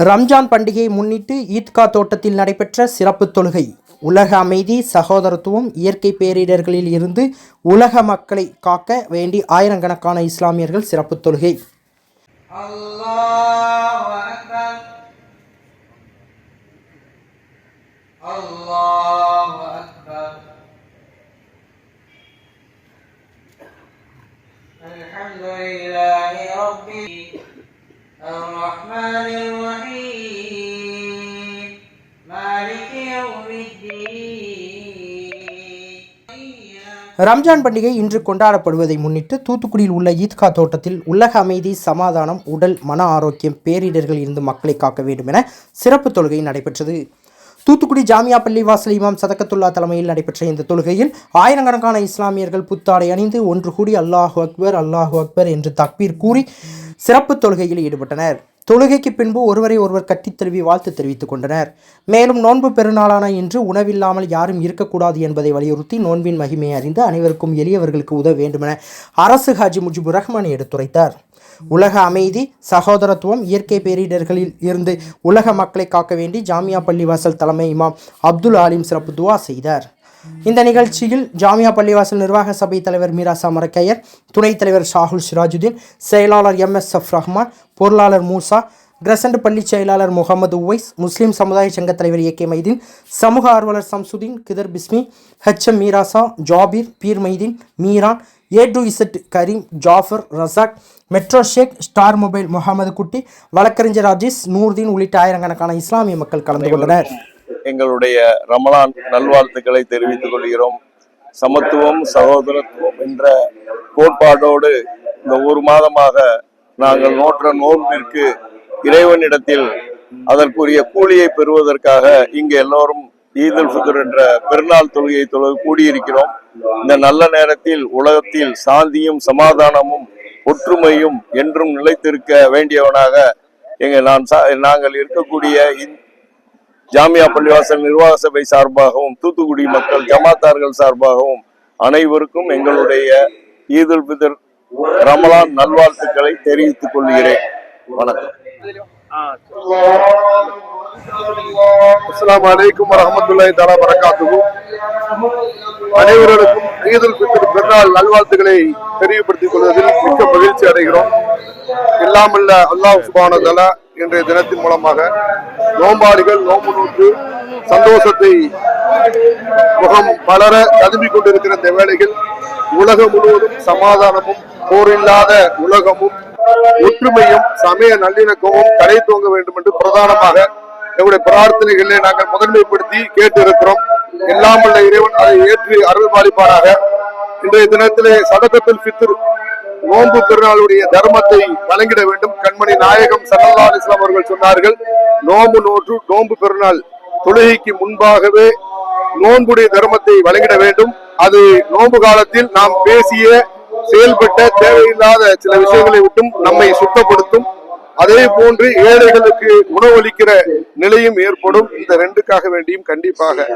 ரம்ஜான் பண்டிகையை முன்னிட்டு ஈத்கா தோட்டத்தில் நடைபெற்ற சிறப்பு தொழுகை உலக அமைதி சகோதரத்துவம் இயற்கை பேரிடர்களில் இருந்து உலக மக்களை காக்க வேண்டி ஆயிரக்கணக்கான இஸ்லாமியர்கள் சிறப்பு தொழுகை الله أكبر الله أكبر الحمد لله رب الرحمن الرحيم ரம்ஜான் பண்டிகை இன்று கொண்டாடப்படுவதை முன்னிட்டு தூத்துக்குடியில் உள்ள ஈத்கா தோட்டத்தில் உலக அமைதி சமாதானம் உடல் மன ஆரோக்கியம் பேரிடர்கள் இருந்து மக்களை காக்க வேண்டும் என சிறப்பு தொழுகை நடைபெற்றது. தூத்துக்குடி ஜாமியா பள்ளிவாசல் இமாம் சதக்கத்துல்லா தலைமையில் நடைபெற்ற இந்த தொழுகையில் ஆயிரக்கணக்கான இஸ்லாமியர்கள் புத்தாடை அணிந்து ஒன்று கூடி அல்லாஹு அக்பர் அல்லாஹு அக்பர் என்று தக்பீர் கூறி சிறப்பு தொழுகையில் ஈடுபட்டனர். தொழுகைக்கு பின்பு ஒருவரை ஒருவர் கட்டித் தழுவி வாழ்த்து தெரிவித்துக் கொண்டனர். மேலும் நோன்பு பெருநாளான இன்று உணவில்லாமல் யாரும் இருக்கக்கூடாது என்பதை வலியுறுத்தி நோன்பின் மகிமையை அறிந்து அனைவருக்கும் எளியவர்களுக்கு உதவ வேண்டுமென அரசு ஹாஜி முஜிபுர் ரஹ்மான் எடுத்துரைத்தார். உலக அமைதி சகோதரத்துவம் இயற்கை பேரிடர்களில் இருந்து உலக மக்களை காக்க வேண்டி ஜாமியா பள்ளிவாசல் தலைமை இமாம் அப்துல் ஆலிம் சிறப்பு துவா செய்தார். இந்த நிகழ்ச்சியில் ஜாமியா பள்ளிவாசல் நிர்வாக சபை தலைவர் மீராசா மரக்கையர் துணைத் தலைவர் ஷாகுல் சிராஜுதீன் செயலாளர் எம் எஸ் எஃப் ரஹ்மான் பொருளாளர் மூசா கிரசண்ட் பள்ளி செயலாளர் முகமது உவைஸ் முஸ்லீம் சமுதாய சங்க தலைவர் ஏ கே மைதீன் சமூக ஆர்வலர் Samsudeen Kidhar Bismi H M Meerasa Jabir Peer Mydeen Meeran A to Z Kareem Jafar Razak metro Sheikh star mobile Mohammed Kutty வழக்கறிஞர் அஜீஸ் நூர்தீன் உள்ளிட்ட ஆயிரக்கணக்கான இஸ்லாமிய மக்கள் கலந்து கொண்டனர். எங்களுடைய ரமலான் நல்வாழ்த்துக்களை தெரிவித்துக் கொள்கிறோம். சமத்துவம் சகோதரத்துவம் என்ற கோட்பாடோடு இந்த ஒரு மாதமாக நாங்கள் நோற்ற நோன்பிற்கு இறைவனிடத்தில் அதற்குரிய கூலியை பெறுவதற்காக இங்கு எல்லோரும் ஈதுல் ஃபித்ர் என்ற பெருநாள் தொழுகையை தொழு கூடியிருக்கிறோம். இந்த நல்ல நேரத்தில் உலகத்தில் சாந்தியும் சமாதானமும் ஒற்றுமையும் என்றும் நிலைத்திருக்க வேண்டியவனாக எங்க நான் நாங்கள் இருக்கக்கூடிய ஜாமியா பள்ளிவாசல் நிர்வாக சபை சார்பாகவும் தூத்துக்குடி மக்கள் ஜமாத்தார்கள் சார்பாகவும் அனைவருக்கும் எங்களுடைய ஈதுல் பிதர் ரமலான் நல்வாழ்த்துக்களை தெரிவித்துக் கொள்கிறேன். வணக்கம். அஸ்ஸலாமு அலைக்கும் வரஹ்மத்துல்லாஹி தஆலா அனைவருக்கும் ஈதுல் ஃபித்ர் பெருநாள் நல்வாழ்த்துக்களை தெரியப்படுத்திக் கொள்வதில் மிக்க மகிழ்ச்சி அடைகிறோம். இல்லாமல் அல்லாஹ் சுப்ஹானஹு வ இன்றைய தினத்தின் மூலமாக நோம்பாளிகள் நோம்பு நோற்று சந்தோஷத்தை முகம் பலர ததும்பிக் கொண்டிருக்கிற இந்த வேளையில் உலகம் முழுவதும் சமாதானமும் போரில்லாத உலகமும் ஒற்றுமையும் சமய நல்லிணக்கமும் தடை தூங்க வேண்டும் என்று பிரதானமாக எங்களுடைய பிரார்த்தனைகளை நாங்கள் முதன்மைப்படுத்தி கேட்டிருக்கிறோம். எல்லாம் உள்ள இறைவன் அதை ஏற்றி அருள் பாலிப்பாராக. இன்றைய தினத்திலே சதகத்தில் ஃபித்ர் நோன்பு பெருநாளுடைய தர்மத்தை வழங்கிட வேண்டும். கண்மணி நாயகம் சல்லா அலிஸ்லாம் அவர்கள் சொன்னார்கள் நோம்பு நோற்று நோன்பு பெருநாள் தொழுகைக்கு முன்பாகவே நோன்புடைய தர்மத்தை வழங்கிட வேண்டும். அது நோன்பு காலத்தில் நாம் பேசிய செயல்பட்ட தேவையில்லாத சில விஷயங்களை விட்டும் நம்மை சுத்தப்படுத்தும். அதே போன்று ஏழைகளுக்கு உணவளிக்கிற நிலையும் ஏற்படும். இந்த ரெண்டுக்காக வேண்டியும் கண்டிப்பாக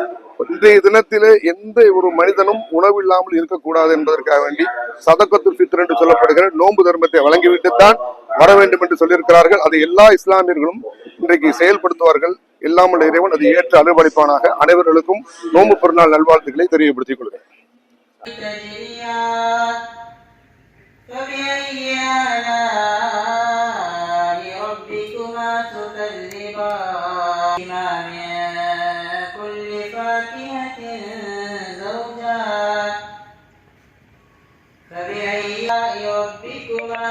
இன்றைய தினத்திலே எந்த ஒரு மனிதனும் உணவில்லாமல் இருக்கக்கூடாது என்பதற்காக வேண்டி சதக்கத்து ஃபித்ர் என்று சொல்லப்படுகிற நோன்பு தர்மத்தை வழங்கிவிட்டு தான் வர வேண்டும் என்று சொல்லியிருக்கிறார்கள். அது எல்லா இஸ்லாமியர்களும் இன்றைக்கு செயல்படுத்துவார்கள் எல்லாம் உள்ள இறைவன் அதை ஏற்று அலுவலிப்பானாக அனைவர்களுக்கும் நோன்பு பெருநாள் நல்வாழ்த்துக்களை தெரியப்படுத்திக் கொள்கிறேன் تجريان فبأي آلاء ربكما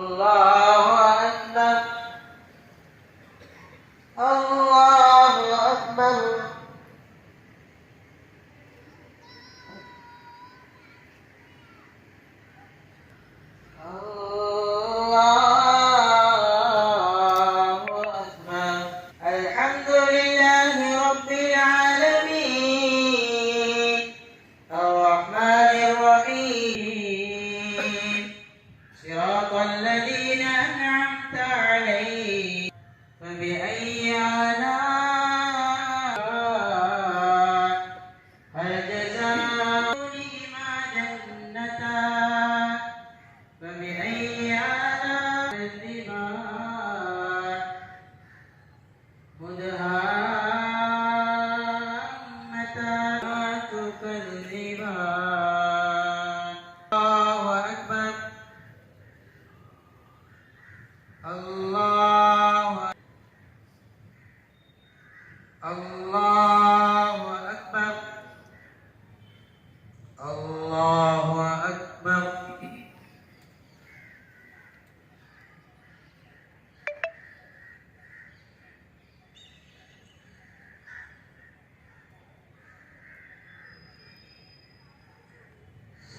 啊。